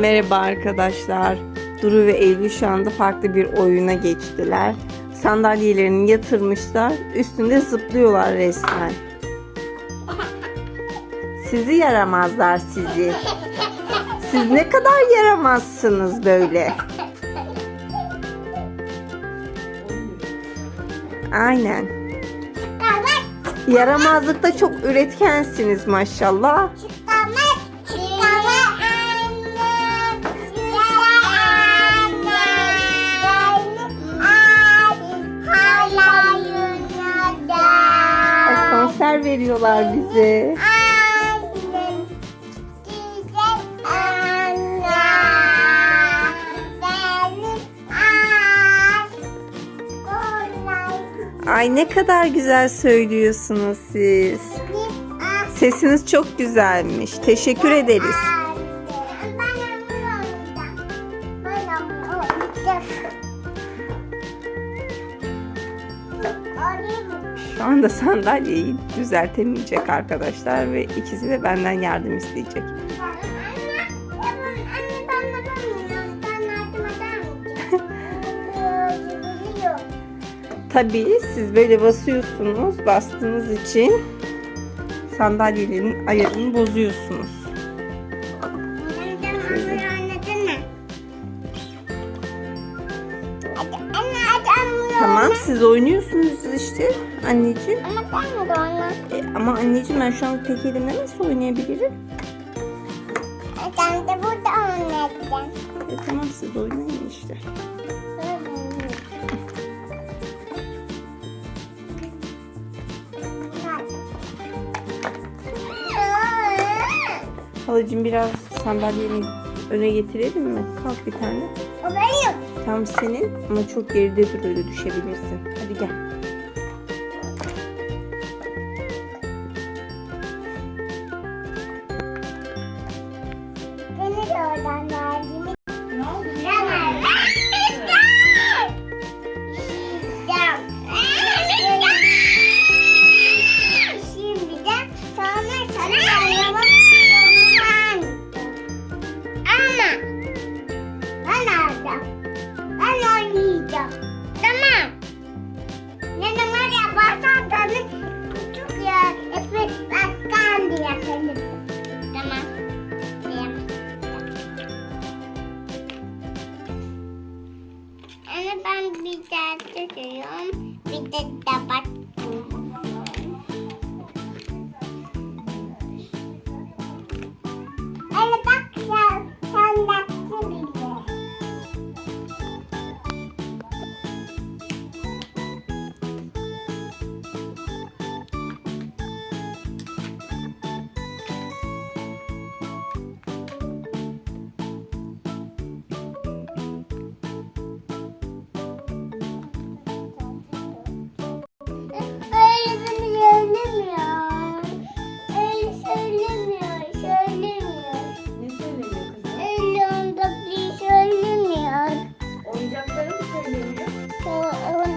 Merhaba arkadaşlar. Duru ve Eylül şu anda farklı bir oyuna geçtiler. Sandalyelerini yatırmışlar. Üstünde zıplıyorlar resmen. Sizi yaramazlar sizi. Siz ne kadar yaramazsınız böyle. Aynen. Yaramazlıkta çok üretkensiniz maşallah. Veriyorlar bize. Ay ne kadar güzel söylüyorsunuz siz. Sesiniz çok güzelmiş. Teşekkür ederiz. Şu anda sandalyeyi düzeltemeyecek arkadaşlar ve ikisi de benden yardım isteyecek. Tabii siz böyle basıyorsunuz. Bastığınız için sandalyelerin ayarını bozuyorsunuz. Tamam siz oynuyorsunuz işte anneciğim. Ama ben de onu. E, ama anneciğim ben şu an tek elimle nasıl oynayabilirim? Ben de burada oynayacağım. E, tamam siz oynayın işte. Halacığım biraz sandalyeni öne getirelim mi? Kalk bir tane. O benim. Tam senin ama çok geride dur öyle düşebilirsin. Hadi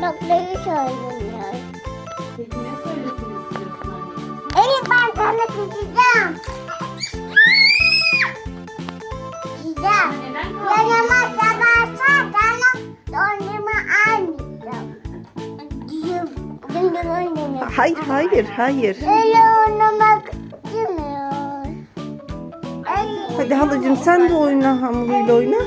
Ondakları söylemiyor. Peki ne söylesin istiyorsun anne? Öyle ben sana kızacağım. Kızacağım. Neden Yanıma sabahsa sana dondurma almayacağım. Diyeyim. Bugün de oynayacağım. Hayır hayır hayır. Öyle oynamak istemiyor. Öyle. Hadi halacığım sen de oyna hamuruyla oyna.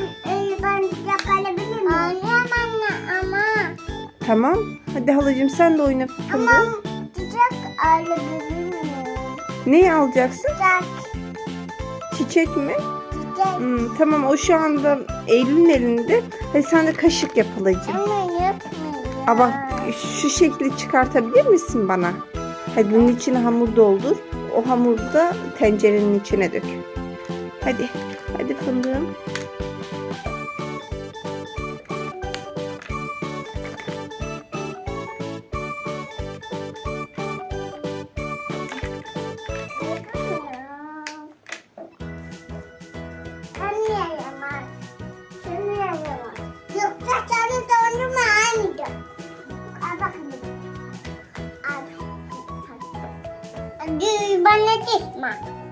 Tamam. Hadi halacığım sen de oyna Ama fındığı. sıcak alabilir miyim? Neyi alacaksın? Sıcak. Çiçek mi? Sıcak. Hmm, tamam o şu anda Eylül'ün elinde. Hadi sen de kaşık yap halacığım. Ama yapmıyor. Ama şu şekli çıkartabilir misin bana? Hadi bunun içine hamur doldur. O hamuru da tencerenin içine dök. Hadi. Hadi fındığım. Hadi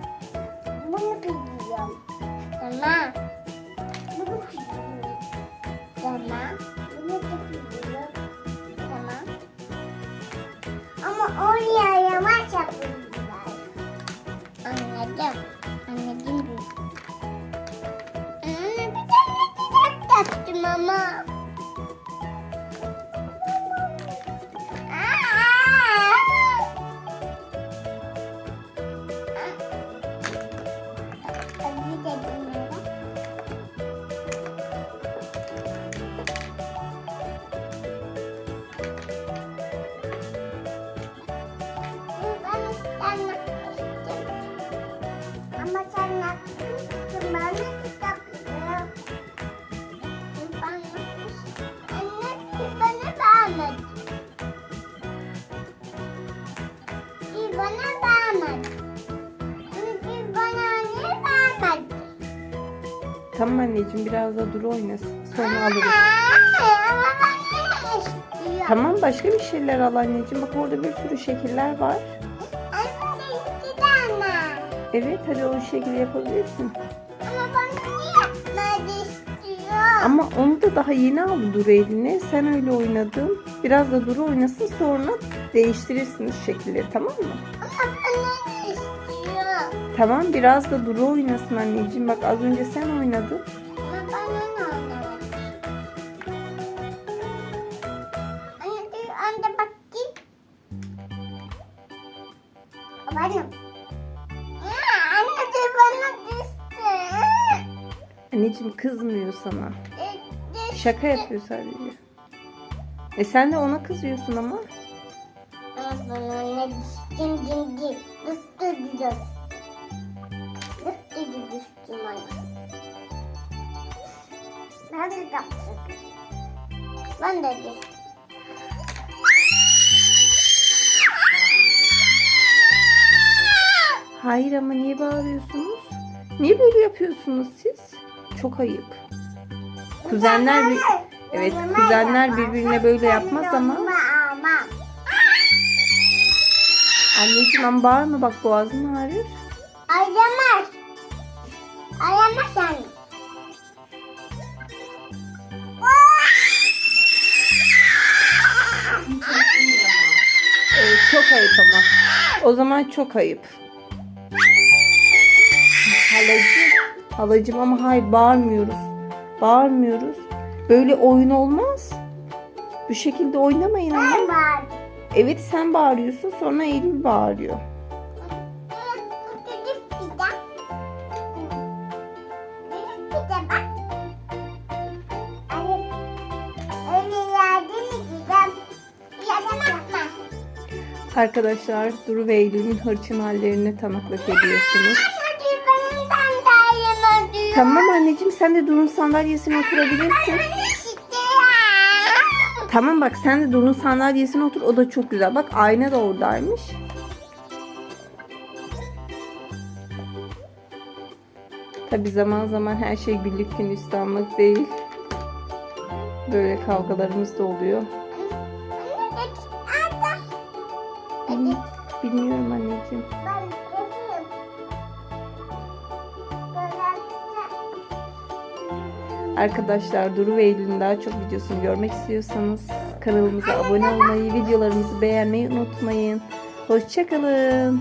vermedi. Bir bana vermedi. Bir bana niye vermedi? Tamam anneciğim biraz da Duru oynasın. Sonra alırız. Ama ben istiyorum. Tamam başka bir şeyler al anneciğim. Bak orada bir sürü şekiller var. De iki tane. Evet hadi o şekilde yapabilirsin. Ama istiyor? Ama onu da daha yeni aldı Duru eline. Sen öyle oynadın. Biraz da Duru oynasın sonra değiştirirsiniz şekilleri tamam mı? Bana istiyor. Tamam biraz da Duru oynasın anneciğim. Bak az önce sen oynadın. Ama bana ne oynamak? Anne dur anne bak git. Benim. Ya, Anne dur bana düştü. Anneciğim kızmıyor sana. Düştü. Şaka yapıyor sadece. E sen de ona kızıyorsun ama. Ben de yaptım. Ben de düştüm. Hayır ama niye bağırıyorsunuz? Niye böyle yapıyorsunuz siz? Çok ayıp. Kuzenler bir... Evet kuzenler birbirine böyle yapmaz ama. Anneciğim ama bağırma bak boğazın ağrıyor. Aramaz. Aramaz anne. Çok ayıp ama. O zaman çok ayıp. Halacığım ama hayır bağırmıyoruz. Bağırmıyoruz. Böyle oyun olmaz. Bu şekilde oynamayın ama. Ben var. Evet sen bağırıyorsun sonra Eylül bağırıyor. Arkadaşlar Duru ve Eylül'ün hırçın hallerine tanıklık ediyorsunuz. Tamam anneciğim sen de Duru'nun sandalyesine oturabilirsin. Tamam bak sen de Duru'nun sandalyesine otur o da çok güzel. Bak ayna da oradaymış. Tabi zaman zaman her şey güllük gülistanlık değil. Böyle kavgalarımız da oluyor. Bilmiyorum anneciğim. Arkadaşlar Duru ve Eylül'ün daha çok videosunu görmek istiyorsanız kanalımıza abone olmayı, videolarımızı beğenmeyi unutmayın. Hoşçakalın.